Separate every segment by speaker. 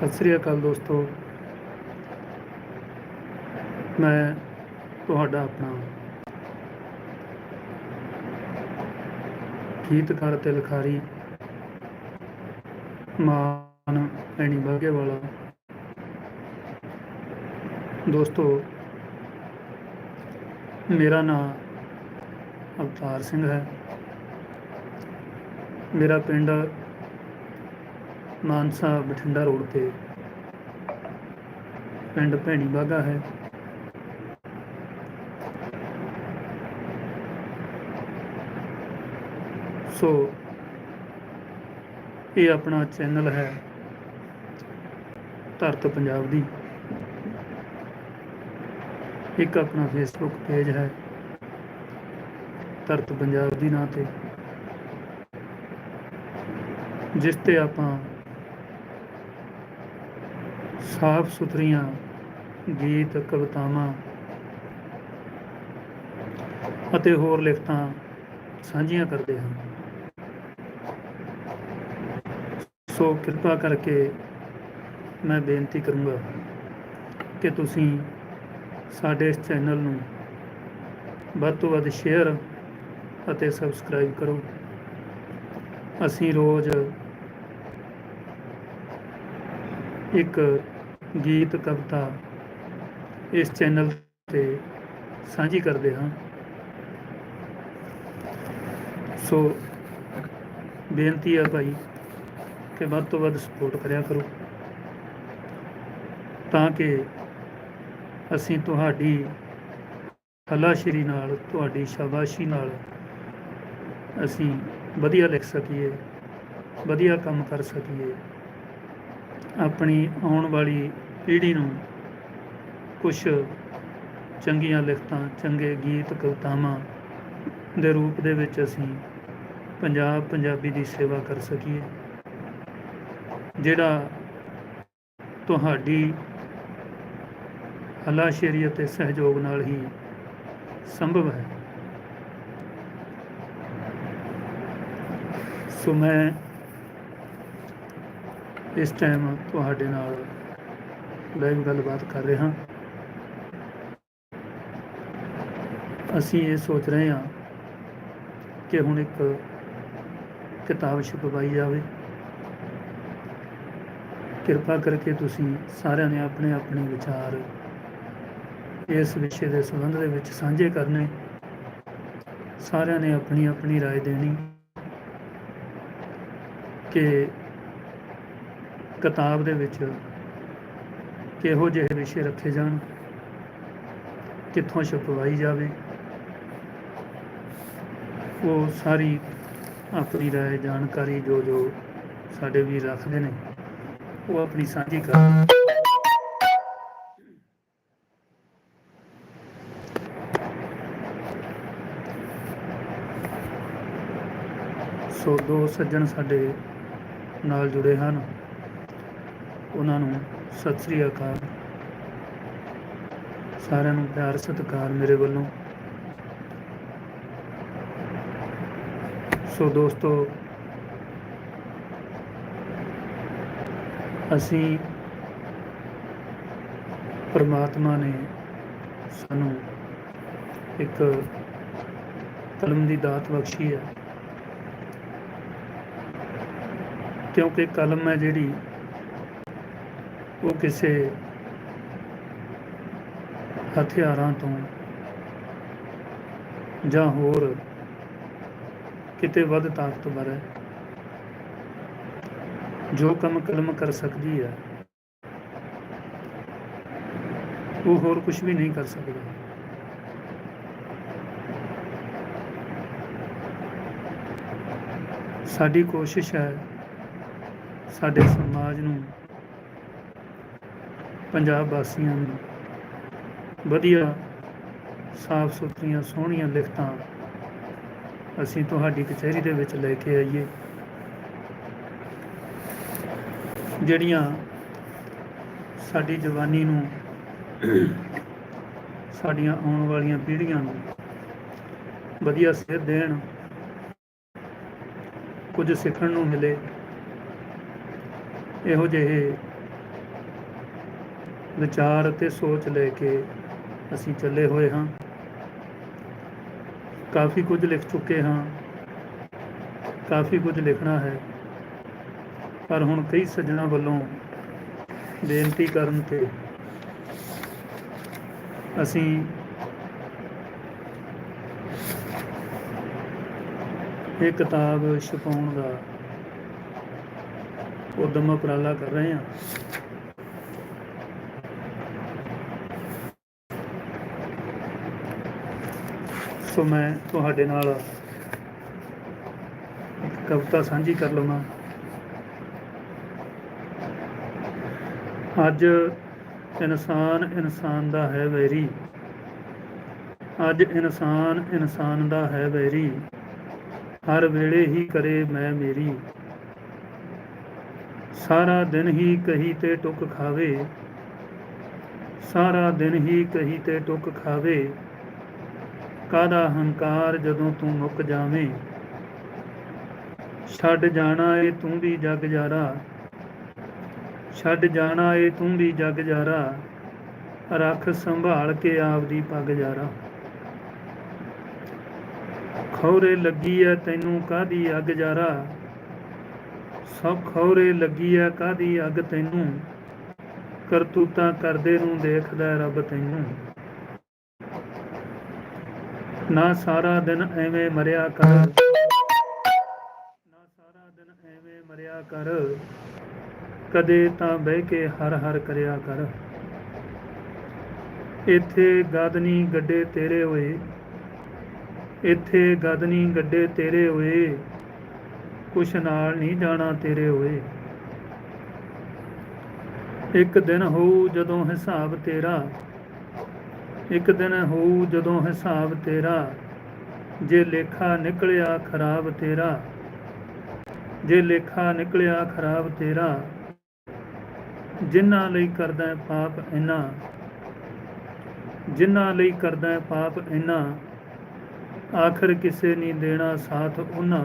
Speaker 1: ਸਤਿ ਸ੍ਰੀ ਅਕਾਲ ਦੋਸਤੋ। ਮੈਂ ਤੁਹਾਡਾ ਆਪਣਾ ਗੀਤਕਾਰ ਤੇ ਲਿਖਾਰੀ ਮਾਨ ਐਣੀ ਬਾਗੇ ਵਾਲਾ ਦੋਸਤੋ, ਮੇਰਾ ਨਾਮ ਅਵਤਾਰ ਸਿੰਘ ਹੈ। ਮੇਰਾ ਪਿੰਡ ਮਾਨਸਾ ਬਠਿੰਡਾ ਰੋਡ ਤੇ। ਪਿੰਡ ਭੈਣੀ ਬਾਗਾ ਹੈ। ਸੋ, ਇਹ ਆਪਣਾ ਚੈਨਲ ਹੈ ਧਰਤ ਪੰਜਾਬ ਦੀ। ਇੱਕ ਆਪਣਾ ਫੇਸਬੁੱਕ ਪੇਜ ਹੈ ਧਰਤ ਪੰਜਾਬ ਦੀ ਨਾਂ ਤੇ। ਜਿਸ ਤੇ ਆਪਾਂ ਸਾਫ਼ ਸੁਥਰੀਆਂ ਗੀਤ, ਕਵਿਤਾਵਾਂ ਅਤੇ ਹੋਰ ਲਿਖਤਾਂ ਸਾਂਝੀਆਂ ਕਰਦੇ ਹਾਂ ਸੋ ਕਿਰਪਾ ਕਰਕੇ ਮੈਂ ਬੇਨਤੀ ਕਰੂੰਗਾ ਕਿ ਤੁਸੀਂ ਸਾਡੇ ਇਸ ਚੈਨਲ ਨੂੰ ਵੱਧ ਤੋਂ ਵੱਧ ਸ਼ੇਅਰ ਅਤੇ ਸਬਸਕ੍ਰਾਈਬ ਕਰੋ। ਅਸੀਂ ਰੋਜ਼ ਇੱਕ ਗੀਤ, ਕਵਿਤਾ ਇਸ ਚੈਨਲ ਤੇ ਸਾਂਝੀ ਕਰਦੇ ਹਾਂ। ਸੋ ਬੇਨਤੀ ਹੈ ਭਾਈ ਕਿ ਵੱਧ ਤੋਂ ਵੱਧ ਸਪੋਰਟ ਕਰਿਆ ਕਰੋ ਤਾਂ ਕਿ ਅਸੀਂ ਤੁਹਾਡੀ ਹਲਾਸ਼ਰੀ ਨਾਲ, ਤੁਹਾਡੀ ਸ਼ਾਬਾਸ਼ੀ ਨਾਲ ਅਸੀਂ ਵਧੀਆ ਲਿਖ ਸਕੀਏ, ਵਧੀਆ ਕੰਮ ਕਰ ਸਕੀਏ। ਆਪਣੀ ਆਉਣ ਵਾਲੀ ਪੀੜ੍ਹੀ ਨੂੰ ਕੁਝ ਚੰਗੀਆਂ ਲਿਖਤਾਂ, ਚੰਗੇ ਗੀਤ, ਕਵਿਤਾਵਾਂ ਦੇ ਰੂਪ ਦੇ ਵਿੱਚ ਅਸੀਂ ਪੰਜਾਬ ਪੰਜਾਬੀ ਦੀ ਸੇਵਾ ਕਰ ਸਕੀਏ, ਜਿਹੜਾ ਤੁਹਾਡੀ ਹਲਾਸ਼ੇਰੀ ਅਤੇ ਸਹਿਯੋਗ ਨਾਲ ਹੀ ਸੰਭਵ ਹੈ। ਸੋ ਮੈਂ ਇਸ ਟਾਈਮ ਤੁਹਾਡੇ ਨਾਲ ਲਾਈਵ ਗੱਲਬਾਤ ਕਰ ਰਿਹਾ ਅਸੀਂ ਇਹ ਸੋਚ ਰਹੇ ਹਾਂ ਕਿ ਹੁਣ ਇੱਕ ਕਿਤਾਬ ਛਪਵਾਈ ਜਾਵੇ ਕਿਰਪਾ ਕਰਕੇ ਤੁਸੀਂ ਸਾਰਿਆਂ ਨੇ ਆਪਣੇ ਆਪਣੇ ਵਿਚਾਰ ਇਸ ਵਿਸ਼ੇ ਦੇ ਸੰਬੰਧ ਦੇ ਵਿੱਚ ਸਾਂਝੇ ਕਰਨੇ ਸਾਰਿਆਂ ਨੇ ਆਪਣੀ ਆਪਣੀ رائے ਦੇਣੀ ਕਿ ਕਿਤਾਬ ਦੇ ਵਿੱਚ ਕਿਹੋ ਜਿਹੇ ਵਿਸ਼ੇ ਰੱਖੇ ਜਾਣ, ਕਿੱਥੋਂ ਛਪਵਾਈ ਜਾਵੇ, ਉਹ ਸਾਰੀ ਆਪਣੀ ਰਾਏ, ਜਾਣਕਾਰੀ ਜੋ ਜੋ ਸਾਡੇ ਵੀ ਰੱਖਦੇ ਨੇ, ਉਹ ਆਪਣੀ ਸਾਂਝੀ ਕਰਨ ਸੋ ਦੋ ਸੱਜਣ ਸਾਡੇ ਨਾਲ ਜੁੜੇ ਹਨ। ਉਹਨਾਂ ਨੂੰ ਸਤਿ ਸ੍ਰੀ ਅਕਾਲ। ਸਾਰਿਆਂ ਨੂੰ ਪਿਆਰ, ਸਤਿਕਾਰ ਮੇਰੇ ਵੱਲੋਂ। ਸੋ ਦੋਸਤੋ, ਅਸੀਂ ਪਰਮਾਤਮਾ ਨੇ ਸਾਨੂੰ ਇੱਕ ਕਲਮ ਦੀ ਦਾਤ ਬਖਸ਼ੀ ਹੈ। ਕਿਉਂਕਿ ਕਲਮ ਹੈ ਜਿਹੜੀ ਉਹ ਕਿਸੇ ਹਥਿਆਰਾਂ ਤੋਂ ਜਾਂ ਹੋਰ ਕਿਤੇ ਵੱਧ ਤਾਕਤਵਰ ਹੈ ਜੋ ਕੰਮ ਕਲਮ ਕਰ ਸਕਦੀ ਹੈ, ਉਹ ਹੋਰ ਕੁਝ ਵੀ ਨਹੀਂ ਕਰ ਸਕਦਾ। ਸਾਡੀ ਕੋਸ਼ਿਸ਼ ਹੈ ਸਾਡੇ ਸਮਾਜ ਨੂੰ ਪੰਜਾਬ ਵਾਸੀਆਂ ਨੂੰ ਵਧੀਆ ਸਾਫ਼ ਸੁਥਰੀਆਂ, ਸੋਹਣੀਆਂ ਲਿਖਤਾਂ ਅਸੀਂ ਤੁਹਾਡੀ ਕਚਹਿਰੀ ਦੇ ਵਿੱਚ ਲੈ ਕੇ ਆਈਏ। ਜਿਹੜੀਆਂ ਸਾਡੀ ਜਵਾਨੀ ਨੂੰ ਸਾਡੀਆਂ ਆਉਣ ਵਾਲੀਆਂ ਪੀੜ੍ਹੀਆਂ ਨੂੰ ਵਧੀਆ ਸੇਧ ਦੇਣ, ਕੁਝ ਸਿੱਖਣ ਨੂੰ ਮਿਲੇ, ਇਹੋ ਜਿਹੇ ਵਿਚਾਰ ਅਤੇ ਸੋਚ ਲੈ ਕੇ ਅਸੀਂ ਚੱਲੇ ਹੋਏ ਹਾਂ। ਕਾਫੀ ਕੁਝ ਲਿਖ ਚੁੱਕੇ ਹਾਂ। ਕਾਫੀ ਕੁਝ ਲਿਖਣਾ ਹੈ। ਪਰ ਹੁਣ ਕਈ ਸੱਜਣਾ ਵੱਲੋਂ ਬੇਨਤੀ ਕਰਨ ਤੇ ਅਸੀਂ ਇਹ ਕਿਤਾਬ ਛਪਾਉਣ ਦਾ ਉਦਮ ਉਪਰਾਲਾ ਕਰ ਰਹੇ ਹਾਂ। ਸੋ ਮੈਂ ਤੁਹਾਡੇ ਨਾਲ ਇੱਕ ਕਵਿਤਾ ਸਾਂਝੀ ਕਰ ਲਵਾਂ। ਅੱਜ ਇਨਸਾਨ ਇਨਸਾਨ ਦਾ ਹੈ ਵੈਰੀ। ਅੱਜ ਇਨਸਾਨ ਇਨਸਾਨ ਦਾ ਹੈ ਵੈਰੀ। ਹਰ ਵੇਲੇ ਹੀ ਕਰੇ ਮੈਂ ਮੇਰੀ। ਸਾਰਾ ਦਿਨ ਹੀ ਕਹੀ ਤੇ ਟੁੱਕ ਖਾਵੇ। ਸਾਰਾ ਦਿਨ ਹੀ ਕਹੀ ਤੇ ਟੁੱਕ ਖਾਵੇ। ਕਾਹਦਾ ਹੰਕਾਰ ਜਦੋਂ ਤੂੰ ਮੁੱਕ ਜਾਵੇਂ? ਛੱਡ ਜਾਣਾ ਏ ਤੂੰ ਵੀ ਜਗ ਜਾਰਾ। ਛੱਡ ਜਾਣਾ ਏ ਤੂੰ ਵੀ ਜਗ ਜਾਰਾ। ਰੱਖ ਸੰਭਾਲ ਕੇ ਆਪਦੀ ਪੱਗ ਜਾਰਾ। ਖੌਰੇ ਲੱਗੀ ਐ ਤੈਨੂੰ ਕਾਦੀ ਅੱਗ ਜਾਰਾ? ਸਭ ਖੌਰੇ ਲੱਗੀ ਐ ਕਾਦੀ ਅੱਗ ਤੈਨੂੰ? ਕਰਤੂਤਾਂ ਕਰਦੇ ਨੂੰ ਦੇਖਦਾ ਰੱਬ ਤੈਨੂੰ। ਨਾ ਸਾਰਾ ਦਿਨ ਐਵੇਂ ਮਰਿਆ ਕਰ। ਨਾ ਸਾਰਾ ਦਿਨ ਐਵੇਂ ਮਰਿਆ ਕਰ। ਕਦੇ ਤਾਂ ਬਹਿ ਕੇ ਹਰ ਹਰ ਕਰਿਆ ਕਰ। ਇੱਥੇ ਗਦਨੀ ਗੱਡੇ ਤੇਰੇ ਹੋਏ। ਇੱਥੇ ਗਦਨੀ ਗੱਡੇ ਤੇਰੇ ਹੋਏ। ਕੁਛ ਨਾਲ ਨਹੀਂ ਜਾਣਾ ਤੇਰੇ ਹੋਏ। ਇੱਕ ਦਿਨ ਹੋਊ ਜਦੋਂ ਹਿਸਾਬ ਤੇਰਾ। ਇੱਕ ਦਿਨ ਹੋਊ ਜਦੋਂ ਹਿਸਾਬ ਤੇਰਾ, ਜੇ ਲੇਖਾ ਨਿਕਲਿਆ ਖਰਾਬ ਤੇਰਾ। ਜੇ ਲੇਖਾ ਨਿਕਲਿਆ ਖਰਾਬ ਤੇਰਾ ਜਿਨ੍ਹਾਂ ਲਈ ਕਰਦਾ ਪਾਪ ਇਨਾ। ਜਿਨ੍ਹਾਂ ਲਈ ਕਰਦਾ ਪਾਪ ਇਨਾ, ਆਖਰ ਕਿਸੇ ਨਹੀਂ ਦੇਣਾ ਸਾਥ ਉਹਨਾਂ।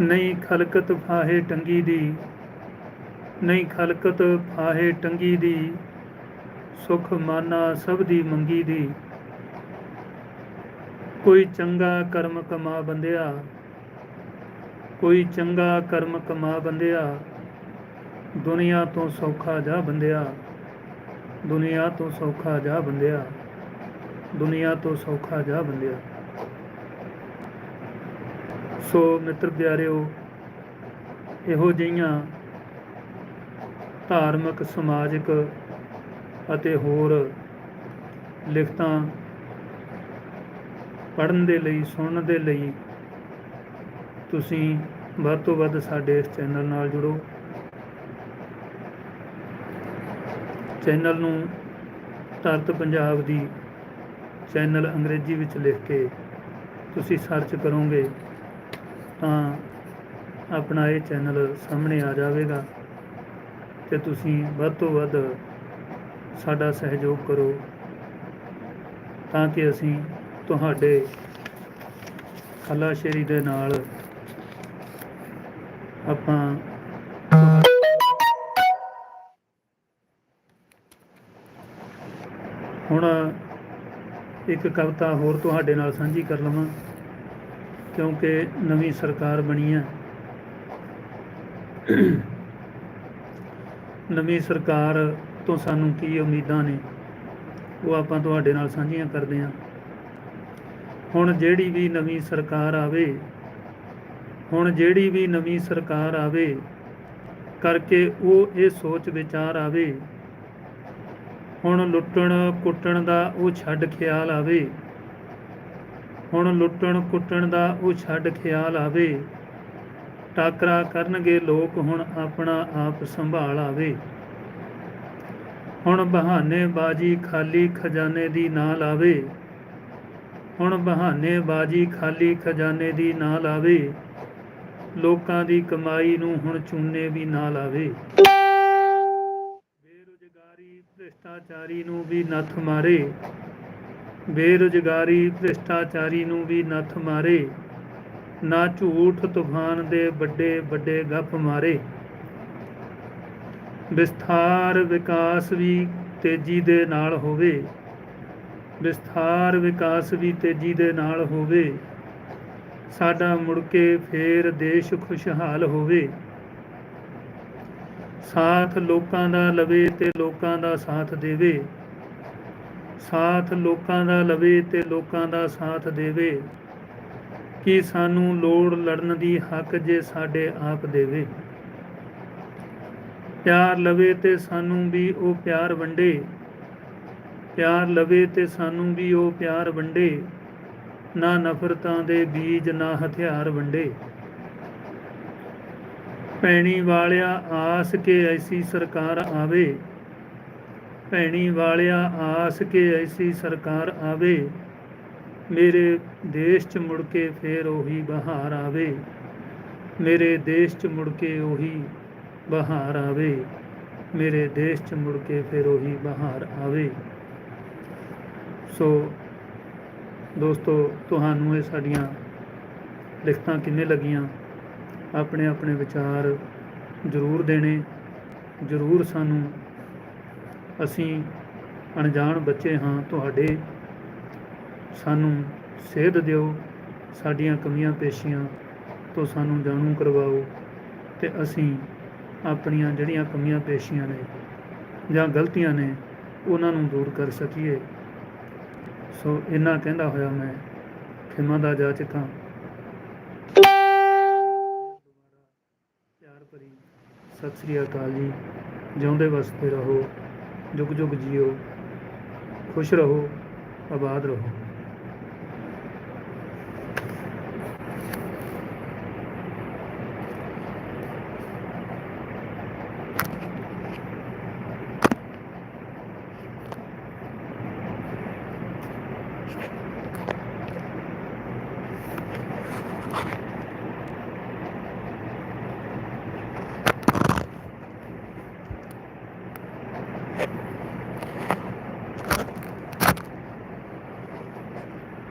Speaker 1: ਨਹੀਂ ਖਲਕਤ ਫਾਹੇ ਟੰਗੀ ਦੀ, ਨਹੀਂ ਖਲਕਤ ਫਾਹੇ ਟੰਗੀ ਦੀ। ਸੁਖ ਮਾਨਾ ਸਭ ਦੀ ਮੰਗੀ ਦੀ। ਕੋਈ ਚੰਗਾ ਕਰਮ ਕਮਾ ਬੰਦਿਆ, ਕੋਈ ਚੰਗਾ ਕਰਮ ਕਮਾ ਬੰਦਿਆ, ਦੁਨੀਆ ਤੋਂ ਸੌਖਾ ਜਾ ਬੰਦਿਆ, ਦੁਨੀਆ ਤੋਂ ਸੌਖਾ ਜਾ ਬੰਦਿਆ, ਦੁਨੀਆ ਤੋਂ ਸੌਖਾ ਜਾ ਬੰਦਿਆ। ਸੋ ਮਿੱਤਰ ਪਿਆਰਿਓ, ਇਹੋ ਜਿਹੀਆਂ ਧਾਰਮਿਕ ਸਮਾਜਿਕ ਅਤੇ ਹੋਰ ਲਿਖਤਾਂ ਪੜ੍ਹਨ ਦੇ ਲਈ, ਸੁਣਨ ਦੇ ਲਈ ਤੁਸੀਂ ਵੱਧ ਤੋਂ ਵੱਧ ਸਾਡੇ ਇਸ ਚੈਨਲ ਨਾਲ ਜੁੜੋ। ਚੈਨਲ ਨੂੰ ਧਰਤ ਪੰਜਾਬ ਦੀ ਚੈਨਲ ਅੰਗਰੇਜ਼ੀ ਵਿੱਚ ਲਿਖ ਕੇ ਤੁਸੀਂ ਸਰਚ ਕਰੋਗੇ ਤਾਂ ਆਪਣਾ ਇਹ ਚੈਨਲ ਸਾਹਮਣੇ ਆ ਜਾਵੇਗਾ ਤੇ ਤੁਸੀਂ ਵੱਧ ਤੋਂ ਵੱਧ ਸਾਡਾ ਸਹਿਯੋਗ ਕਰੋ ਤਾਂ ਕਿ ਅਸੀਂ ਤੁਹਾਡੇ ਖਲਾਸ਼ੇਰੀ ਦੇ ਨਾਲ ਆਪਾਂ ਹੁਣ ਇੱਕ ਕਵਿਤਾ ਹੋਰ ਤੁਹਾਡੇ ਨਾਲ ਸਾਂਝੀ ਕਰ ਲਵਾਂ, ਕਿਉਂਕਿ ਨਵੀਂ ਸਰਕਾਰ ਬਣੀ ਹੈ। ਨਵੀਂ ਸਰਕਾਰ ਤੋਂ ਸਾਨੂੰ ਕੀ ਉਮੀਦਾਂ ਨੇ, ਉਹ ਆਪਾਂ ਤੁਹਾਡੇ ਨਾਲ ਸਾਂਝੀਆਂ ਕਰਦੇ ਹਾਂ। ਹੁਣ ਜਿਹੜੀ ਵੀ ਨਵੀਂ ਸਰਕਾਰ ਆਵੇ, ਹੁਣ ਜਿਹੜੀ ਵੀ ਨਵੀਂ ਸਰਕਾਰ ਆਵੇ, ਕਰਕੇ ਉਹ ਇਹ ਸੋਚ ਵਿਚਾਰ ਆਵੇ, ਹੁਣ ਲੁੱਟਣ ਕੁੱਟਣ ਦਾ ਉਹ ਛੱਡ ਖਿਆਲ ਆਵੇ, ਹੁਣ ਲੁੱਟਣ ਕੁੱਟਣ ਦਾ ਉਹ ਛੱਡ ਖਿਆਲ ਆਵੇ, ਟਾਕਰਾ ਕਰਨਗੇ ਲੋਕ ਹੁਣ ਆਪਣਾ ਆਪ ਸੰਭਾਲ ਆਵੇ। ਹੁਣ ਬਹਾਨੇ ਬਾਜੀ ਖਾਲੀ ਖਜ਼ਾਨੇ ਦੀ ਨਾ ਲਾਵੇ। ਹੁਣ ਬਹਾਨੇ ਬਾਜੀ ਖਾਲੀ ਖਜ਼ਾਨੇ ਦੀ ਨਾ ਲਾਵੇ। ਲੋਕਾਂ ਦੀ ਕਮਾਈ ਨੂੰ ਹੁਣ ਚੂਨੇ ਵੀ ਨਾ ਲਾਵੇ। ਬੇਰੁਜ਼ਗਾਰੀ ਭ੍ਰਿਸ਼ਟਾਚਾਰੀ ਨੂੰ ਵੀ ਨੱਥ ਮਾਰੇ। ਬੇਰੁਜ਼ਗਾਰੀ ਭ੍ਰਿਸ਼ਟਾਚਾਰੀ ਨੂੰ ਵੀ ਨੱਥ ਮਾਰੇ। ਨਾ ਝੂਠ ਤੂਫਾਨ ਦੇ ਵੱਡੇ ਵੱਡੇ ਗੱਪ ਮਾਰੇ। ਵਿਸਥਾਰ ਵਿਕਾਸ ਵੀ ਤੇਜ਼ੀ ਦੇ ਨਾਲ ਹੋਵੇ। ਵਿਸਥਾਰ ਵਿਕਾਸ ਵੀ ਤੇਜ਼ੀ ਦੇ ਨਾਲ ਹੋਵੇ। ਸਾਡਾ ਮੁੜ ਕੇ ਫੇਰ ਦੇਸ਼ ਖੁਸ਼ਹਾਲ ਹੋਵੇ। ਸਾਥ ਲੋਕਾਂ ਦਾ ਲਵੇ ਤੇ ਲੋਕਾਂ ਦਾ ਸਾਥ ਦੇਵੇ। ਸਾਥ ਲੋਕਾਂ ਦਾ ਲਵੇ ਤੇ ਲੋਕਾਂ ਦਾ ਸਾਥ ਦੇਵੇ। ਕਿ ਸਾਨੂੰ ਲੋੜ ਲੜਨ ਦੀ ਹੱਕ ਜੇ ਸਾਡੇ ਆਪ ਦੇਵੇ? ਪਿਆਰ ਲਵੇ ਤੇ ਸਾਨੂੰ ਵੀ ਉਹ ਪਿਆਰ ਵੰਡੇ। ਪਿਆਰ ਲਵੇ ਤੇ ਸਾਨੂੰ ਵੀ ਉਹ ਪਿਆਰ ਵੰਡੇ। ਨਾ ਨਫ਼ਰਤਾਂ ਦੇ ਬੀਜ, ਨਾ ਹਥਿਆਰ ਵੰਡੇ। ਪੈਣੀ ਵਾਲਿਆ, ਆਸ ਕੇ ਐਸੀ ਸਰਕਾਰ ਆਵੇ। ਪੈਣੀ ਵਾਲਿਆ, ਆਸ ਕੇ ਐਸੀ ਸਰਕਾਰ ਆਵੇ। ਮੇਰੇ ਦੇਸ਼ 'ਚ ਮੁੜ ਕੇ ਫੇਰ ਉਹੀ ਬਹਾਰ ਆਵੇ। ਮੇਰੇ ਦੇਸ਼ 'ਚ ਮੁੜ ਕੇ ਉਹੀ ਬਹਾਰ ਆਵੇ। ਮੇਰੇ ਦੇਸ਼ 'ਚ ਮੁੜ ਕੇ ਫਿਰ ਉਹੀ ਬਹਾਰ ਆਵੇ। ਸੋ ਦੋਸਤੋ, ਤੁਹਾਨੂੰ ਇਹ ਸਾਡੀਆਂ ਲਿਖਤਾਂ ਕਿੰਨੇ ਲੱਗੀਆਂ? ਆਪਣੇ ਆਪਣੇ ਵਿਚਾਰ ਜ਼ਰੂਰ ਦੇਣੇ। ਜ਼ਰੂਰ ਸਾਨੂੰ ਅਸੀਂ ਅਣਜਾਣ ਬੱਚੇ ਹਾਂ, ਤੁਹਾਡੇ। ਸਾਨੂੰ ਸੇਧ ਦਿਓ, ਸਾਡੀਆਂ ਕਮੀਆਂ ਪੇਸ਼ੀਆਂ ਤੋਂ ਸਾਨੂੰ ਜਾਣੂ ਕਰਵਾਓ ਤੇ ਅਸੀਂ ਆਪਣੀਆਂ ਜਿਹੜੀਆਂ ਕਮੀਆਂ ਪੇਸ਼ੀਆਂ ਨੇ ਜਾਂ ਗਲਤੀਆਂ ਨੇ, ਉਹਨਾਂ ਨੂੰ ਦੂਰ ਕਰ ਸਕੀਏ। ਸੋ ਇੰਨਾ ਕਹਿੰਦਾ ਹੋਇਆ ਮੈਂ। ਖਿਮਾ ਦਾ ਜਾਚਕਾਂ ਪਿਆਰ ਭਰੀ ਸਤਿ ਸ੍ਰੀ ਅਕਾਲ ਜੀ। ਜਿਉਂਦੇ ਵਸਦੇ ਰਹੋ, ਜੁਗ ਜੁਗ ਜੀਓ, ਖੁਸ਼ ਰਹੋ, ਆਬਾਦ ਰਹੋ।